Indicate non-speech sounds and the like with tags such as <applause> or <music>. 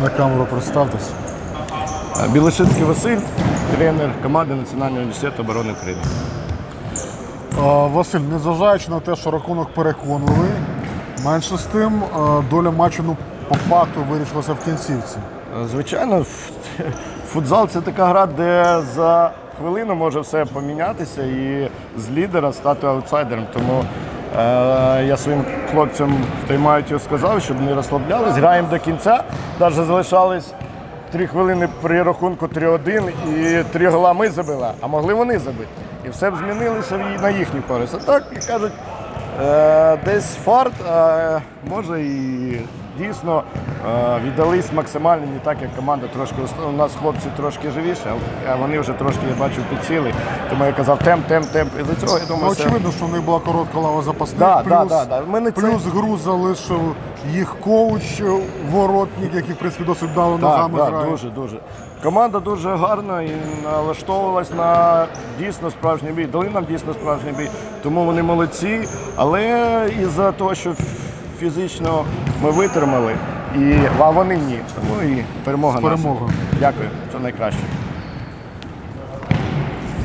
На камеру представтесь. Білошицький Василь, тренер команди Національного університету оборони України. Е, Василь, незважаючи на те, що рахунок переконливий, менше з тим е, доля матчу ну, по факту вирішилася в кінцівці. Звичайно, <laughs> футзал це така гра, де за хвилину може все помінятися і з лідера стати аутсайдером. Тому е, я своїм хлопцям в таймауті сказав, щоб не розслаблялись, граємо до кінця. Навіть залишались три хвилини при рахунку 3-1 і три гола ми забили, а могли вони забити. І все б змінилося на їхню користь. А так, як кажуть, Е, десь фарт, а може і дійсно е, віддались максимально не так, як команда трошки. У нас хлопці трошки живіші, а вони вже трошки, я бачу, підсіли. Тому я казав темп, темп, темп. І за цього я Ну, думаю, це... очевидно, що в них була коротка лава запасних. Да, плюс, да, да, да. Ми не це- плюс гру залишив їх коуч, е, воротник, який в принципі досить вдало Так, ногами так, грає. дуже, дуже. Команда дуже гарна і налаштовувалась на дійсно справжній бій. Дали нам дійсно справжній бій. Тому вони молодці. Але із-за того, що фізично ми витримали, і, а вони ні. Тому і перемога наша. перемогою. Дякую, це найкраще.